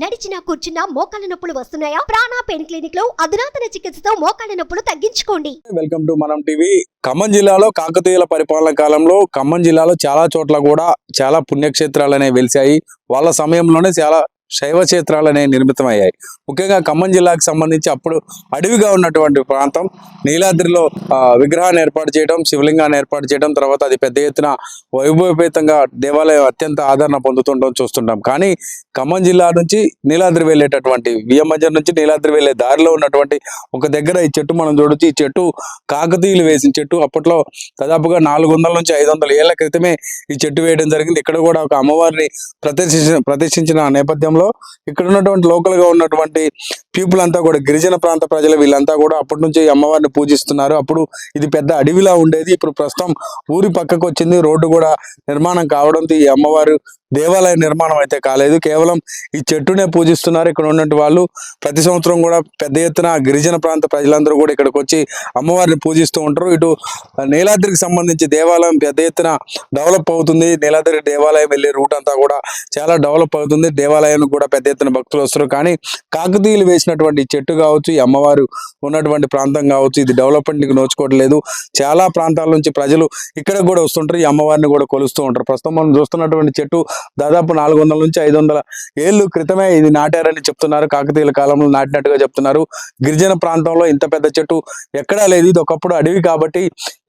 నడిచినా కూర్చున్నా మోకాళ్ళ నొప్పులు వస్తున్నాయా? ప్రాణా పెయిన్ క్లినిక్లో అధునాతన చికిత్సతో మోకాళ్ళ నొప్పులు తగ్గించుకోండి. Welcome to Manam TV. Khammam జిల్లాలో కాకతీయుల పరిపాలన కాలంలో ఖమ్మం జిల్లాలో చాలా చోట్ల కూడా చాలా పుణ్యక్షేత్రాలు అనేవి వెలిసాయి వాళ్ళ సమయంలోనే చాలా శైవ క్షేత్రాలు అనేవి నిర్మితమయ్యాయి. ముఖ్యంగా ఖమ్మం జిల్లాకు సంబంధించి అప్పుడు అడవిగా ఉన్నటువంటి ప్రాంతం నీలాద్రిలో విగ్రహాన్ని ఏర్పాటు చేయడం శివలింగాన్ని ఏర్పాటు చేయడం తర్వాత అది పెద్ద ఎత్తున వైభవపేతంగా దేవాలయం అత్యంత ఆదరణ పొందుతుండడం చూస్తుంటాం. కానీ ఖమ్మం జిల్లా నుంచి నీలాద్రి వెళ్ళేటటువంటి విఎంబజర్ నుంచి నీలాద్రి వెళ్ళే దారిలో ఉన్నటువంటి ఒక దగ్గర ఈ చెట్టు మనం చూడొచ్చు. ఈ చెట్టు కాకతీయులు వేసిన చెట్టు. అప్పట్లో దాదాపుగా నాలుగు వందల నుంచి ఐదు వందల ఏళ్ళ క్రితమే ఈ చెట్టు వేయడం జరిగింది. ఇక్కడ కూడా ఒక అమ్మవారిని ప్రతిష్ఠించిన ప్రతిష్ఠించిన నేపథ్యంలో ఇక్కడ ఉన్నటువంటి లోకల్గా ఉన్నటువంటి పీపుల్ అంతా కూడా గిరిజన ప్రాంత ప్రజలు వీళ్ళంతా కూడా అప్పటి నుంచి అమ్మవారిని పూజిస్తున్నారు. అప్పుడు ఇది పెద్ద అడవిలా ఉండేది. ఇప్పుడు ప్రస్తుతం ఊరి పక్కకు వచ్చింది. రోడ్డు కూడా నిర్మాణం కావడంతో ఈ అమ్మవారు దేవాలయ నిర్మాణం అయితే కాలేదు. కేవలం ఈ చెట్టునే పూజిస్తున్నారు. ఇక్కడ ఉన్నటువంటి వాళ్ళు ప్రతి సంవత్సరం కూడా పెద్ద ఎత్తున గిరిజన ప్రాంత ప్రజలందరూ కూడా ఇక్కడికి వచ్చి అమ్మవారిని పూజిస్తూ ఉంటారు. ఇటు నీలాద్రికి సంబంధించి దేవాలయం పెద్ద ఎత్తున డెవలప్ అవుతుంది. నీలాద్రి దేవాలయం వెళ్ళే రూట్ అంతా కూడా చాలా డెవలప్ అవుతుంది. దేవాలయానికి కూడా పెద్ద ఎత్తున భక్తులు వస్తారు. కానీ కాకతీయులు వేసినటువంటి చెట్టు కావచ్చు ఈ అమ్మవారు ఉన్నటువంటి ప్రాంతం కావచ్చు ఇది డెవలప్మెంట్కి నోచుకోవట్లేదు. చాలా ప్రాంతాల నుంచి ప్రజలు ఇక్కడ కూడా వస్తుంటారు ఈ అమ్మవారిని కూడా కొలుస్తూ ఉంటారు. ప్రస్తుతం మనం చూస్తున్నటువంటి చెట్టు దాదాపు నాలుగు వందల నుంచి ఐదు వందల ఏళ్ళు క్రితమే ఇది నాటారని చెప్తున్నారు. కాకతీయుల కాలంలో నాటినట్టుగా చెప్తున్నారు. గిరిజన ప్రాంతంలో ఇంత పెద్ద చెట్టు ఎక్కడా లేదు. ఇది ఒకప్పుడు అడవి కాబట్టి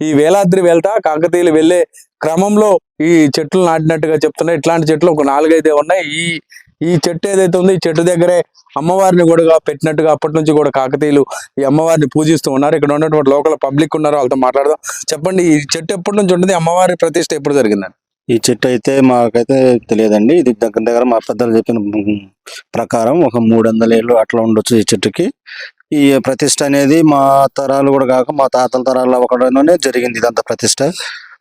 ఈ వేలాద్రి వెళ్తా కాకతీయులు వెళ్ళే క్రమంలో ఈ చెట్లు నాటినట్టుగా చెప్తున్నాయి ఇట్లాంటి చెట్లు ఒక నాలుగైదే ఉన్నాయి. ఈ ఈ చెట్టు ఏదైతే ఉందో ఈ చెట్టు దగ్గరే అమ్మవారిని కూడా పెట్టినట్టుగా అప్పటి నుంచి కూడా కాకతీయులు ఈ అమ్మవారిని పూజిస్తూ ఉన్నారు. ఇక్కడ ఉన్నటువంటి లోకల్ పబ్లిక్ ఉన్నారు వాళ్ళతో మాట్లాడదాం. చెప్పండి ఈ చెట్టు ఎప్పటి నుంచి ఉంటుంది? అమ్మవారి ప్రతిష్ట ఎప్పుడు జరిగిందండి? ఈ చెట్టు అయితే మాకైతే తెలియదండి. ఇది దగ్గర దగ్గర మా పెద్దలు చెప్పిన ప్రకారం ఒక మూడు వందల ఏళ్ళు అట్లా ఉండొచ్చు ఈ చెట్టుకి. ఈ ప్రతిష్ట అనేది మా తరాలు కూడా కాక మా తాతల తరాల ఒకడనే జరిగింది ఇదంతా ప్రతిష్ట.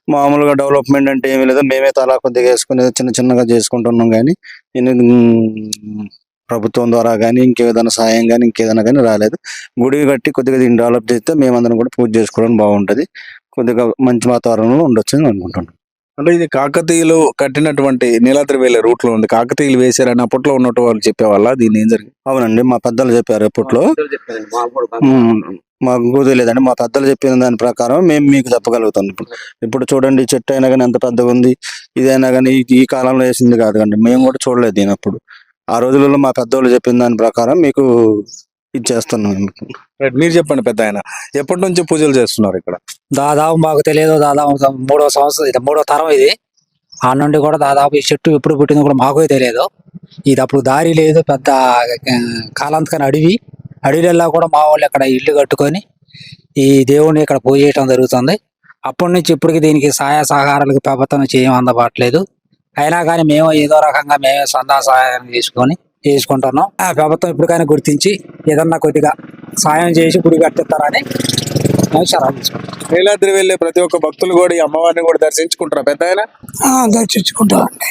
మామూలుగా డెవలప్మెంట్ అంటే ఏమీ లేదు. మేమే తలా కొద్దిగా వేసుకుని చిన్న చిన్నగా చేసుకుంటున్నాం కానీ ఉమ్, ప్రభుత్వం ద్వారా కానీ ఇంకేదైనా సాయం కానీ ఇంకేదైనా కానీ రాలేదు. గుడి కట్టి కొద్దిగా దీన్ని డెవలప్ చేస్తే మేమందరం కూడా పూజ చేసుకోవడం బాగుంటది. కొద్దిగా మంచి వాతావరణంలో ఉండొచ్చు అని అనుకుంటున్నాం. అంటే ఇది కాకతీయులు కట్టినటువంటి నీలాద్రి వెళ్ళే రూట్లో ఉంది. కాకతీయులు వేశారని అప్పట్లో ఉన్నట్టు వాళ్ళు చెప్పేవాళ్ళ? దీన్ని ఏం జరిగింది? అవునండి. మా పెద్దలు చెప్పారు ఎప్పట్లో మాకు తెలియదండి. మా పెద్దలు చెప్పిన దాని ప్రకారం మేము మీకు చెప్పగలుగుతాం. ఇప్పుడు ఇప్పుడు చూడండి ఈ చెట్టు అయినా కానీ ఎంత పెద్దగా ఉంది ఇదైనా కానీ ఈ- కాలంలో వేసింది కాదు కండి మేము కూడా చూడలేదు దీని అప్పుడు. ఆ రోజులలో మా పెద్దోళ్ళు చెప్పిన దాని ప్రకారం మీకు ఇది చేస్తున్నాం. రైట్, మీరు చెప్పండి పెద్ద ఆయన. ఎప్పటి నుంచి పూజలు చేస్తున్నారు ఇక్కడ? దాదాపు మాకు తెలియదు. దాదాపు మూడో సంవత్సరం ఇది మూడో తరం ఇది. ఆ నుండి కూడా దాదాపు ఈ చెట్టు ఎప్పుడు పుట్టిందో కూడా మాకు తెలియదు. ఇది అప్పుడు దారి లేదు. పెద్ద ఆ, కాలాంతకని అడవి అడవిలో కూడా మా వాళ్ళు ఇక్కడ ఇల్లు కట్టుకొని ఈ దేవుడిని ఇక్కడ పూజ చేయడం జరుగుతుంది. అప్పటి నుంచి ఇప్పటికి దీనికి సహాయ సహకారాలకు ప్రభుత్వం నుంచి ఏం అందబట్టలేదు. అయినా కానీ మేము ఏదో రకంగా మేమే సొంత సహాయం తీసుకొని చేసుకుంటున్నాం. ఆ ప్రభుత్వం ఇప్పటికైనా గుర్తించి ఏదన్నా కొద్దిగా సాయం చేసి గుడి కట్టిస్తారని నీలాద్రి వెళ్ళే ప్రతి ఒక్క భక్తులు కూడా ఈ అమ్మవారిని కూడా దర్శించుకుంటారు? పెద్ద ఆయన? ఆ, దర్శించుకుంటామండి.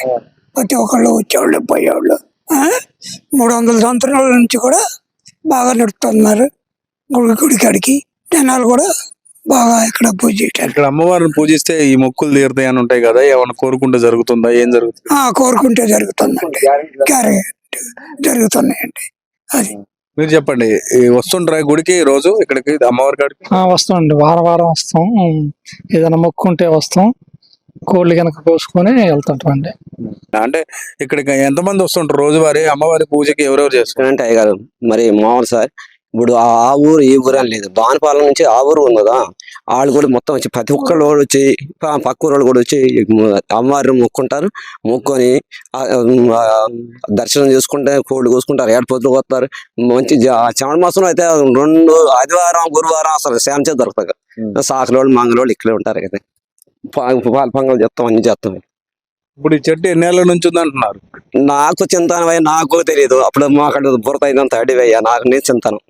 ప్రతి ఒక్కళ్ళు వచ్చేవాళ్ళు పోయేవాళ్ళు ఆ, మూడు వందల సంవత్సరాల నుంచి కూడా బాగా నడుపుతున్నారు. గుడి గుడి కాడికి జనాలు కూడా బాగా ఇక్కడ పూజ చేయటారు ఇక్కడ అమ్మవారిని పూజిస్తే ఈ మొక్కులు తీరుతాయి అని ఉంటాయి కదా ఏమైనా కోరుకుంటే జరుగుతుందా? ఏం జరుగుతుంది? ఆ, కోరుకుంటే జరుగుతుందండి. క్యారెట్ జరుగుతున్నాయండి. అది. మీరు చెప్పండి వస్తుంటారా ఈ గుడికి రోజు ఇక్కడికి అమ్మవారి కాడికి? ఆ, వస్తామండి. వారం వారం వస్తాం. ఏదైనా మొక్కు ఉంటే వస్తాం. కోళ్ళు కనుక కోసుకొని వెళ్తుంటామండి. అంటే ఇక్కడికి ఎంతమంది వస్తుంటారు రోజువారీ? అమ్మవారి పూజకి ఎవరెవరు చేస్తారు? అంటే అయ్యగారు మరి మామూలు సార్ ఇప్పుడు ఆ ఊరు ఈ ఊరు అని లేదు. బాణపాలెం నుంచి ఆ ఊరు ఉంది కదా వాళ్ళు కూడా మొత్తం వచ్చి ప్రతి ఒక్కళ్ళు కూడా వచ్చి పక్క ఊరు వాళ్ళు కూడా వచ్చి అమ్మవారిని మొక్కుంటారు. మొక్కొని దర్శనం చేసుకుంటే కోళ్ళు కోసుకుంటారు ఏడపోతులు వస్తారు మంచి శ్రావణ మాసంలో అయితే రెండు ఆదివారం గురువారం అసలు శాంతి దొరుకుతాయి సాకలోళ్ళు మంగళోళ్ళు ఇక్కడే ఉంటారు కదా. పాల పొంగల్ చేస్తాం అన్ని చేస్తాం. ఇప్పుడు ఈ చెట్టు ఎన్నేళ్ళ నుంచి ఉంది అంటున్నారు నాకు చింతనమయ్య నాకు తెలియదు అప్పుడు మా అక్కడ బురత అయినంత అడివయ్యా నాకు నేను చింతనం.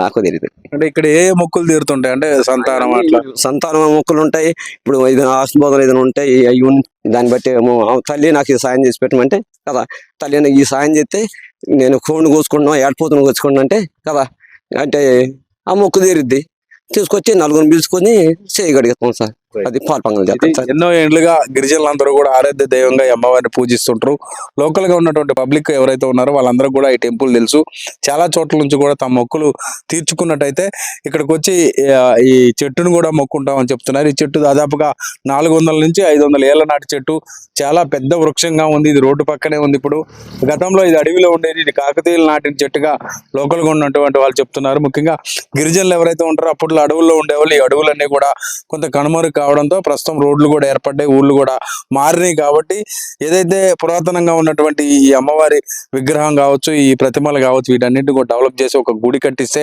నాకు తెలియదు అంటే ఇక్కడ ఏ మొక్కులు తీరుతుంటాయి? అంటే సంతానం అట్లా? సంతానం మొక్కలు ఉంటాయి. ఇప్పుడు ఇది ఆశీర్వాదాలు ఏదైనా ఉంటాయి అవి దాన్ని బట్టి తల్లి నాకు ఈ సాయం చేసి పెట్టమంటే కదా తల్లి ఈ సాయం చేస్తే నేను కోడిని కోసుకుంటున్నా ఏడపోతుని కోసుకుంటున్నా అంటే కదా అంటే ఆ మొక్కు తీరుద్ది. తీసుకొచ్చి నలుగురిని పిలుచుకొని చేయగలుగుతాం సార్. అది పాల్పంగం ఇది చేస్తారు సార్ ఎన్నో ఏళ్ళుగా గిరిజనులందరూ కూడా ఆరాధ్య దైవంగా ఈ అమ్మవారిని పూజిస్తుంటారు. లోకల్గా ఉన్నటువంటి పబ్లిక్ ఎవరైతే ఉన్నారో వాళ్ళందరూ కూడా ఈ టెంపుల్ తెలుసు. చాలా చోట్ల నుంచి కూడా తమ మొక్కులు తీర్చుకున్నట్టయితే ఇక్కడికి వచ్చి ఈ చెట్టును కూడా మొక్కుంటామని చెప్తున్నారు. ఈ చెట్టు దాదాపుగా నాలుగు వందల నుంచి ఐదు వందల ఏళ్ళ నాటి చెట్టు. చాలా పెద్ద వృక్షంగా ఉంది. ఇది రోడ్డు పక్కనే ఉంది ఇప్పుడు. గతంలో ఇది అడవిలో ఉండేది. ఇది కాకతీయులు నాటిన చెట్టుగా లోకల్గా ఉన్నటువంటి వాళ్ళు చెప్తున్నారు. ముఖ్యంగా గిరిజనులు ఎవరైతే ఉంటారో అప్పట్లో అడవుల్లో ఉండేవాళ్ళు. ఈ అడవులన్నీ కూడా కొంత కనుమరుగు కావడంతో ప్రస్తుతం రోడ్లు కూడా ఏర్పడ్డాయి ఊళ్ళు కూడా మారినాయి కాబట్టి ఏదైతే పురాతనంగా ఉన్నటువంటి ఈ అమ్మవారి విగ్రహం కావచ్చు ఈ ప్రతిమలు కావచ్చు వీటన్నిటిని కూడా డెవలప్ చేసి ఒక గుడి కట్టిస్తే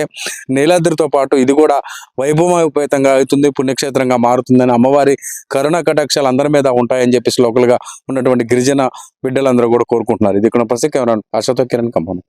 నీలాద్రితో పాటు ఇది కూడా వైభవోపేతంగా అవుతుంది పుణ్యక్షేత్రంగా మారుతుందని అమ్మవారి కరుణ కటాక్షాలు అందరి మీద ఉంటాయని చెప్పేసి లోకల్గా ఉన్నటువంటి గిరిజన బిడ్డలందరూ కూడా కోరుకుంటున్నారు. ఇది ఇక్కడ ప్రస్తుతం కెమెరా అశోక్ కిరణ్ కంపం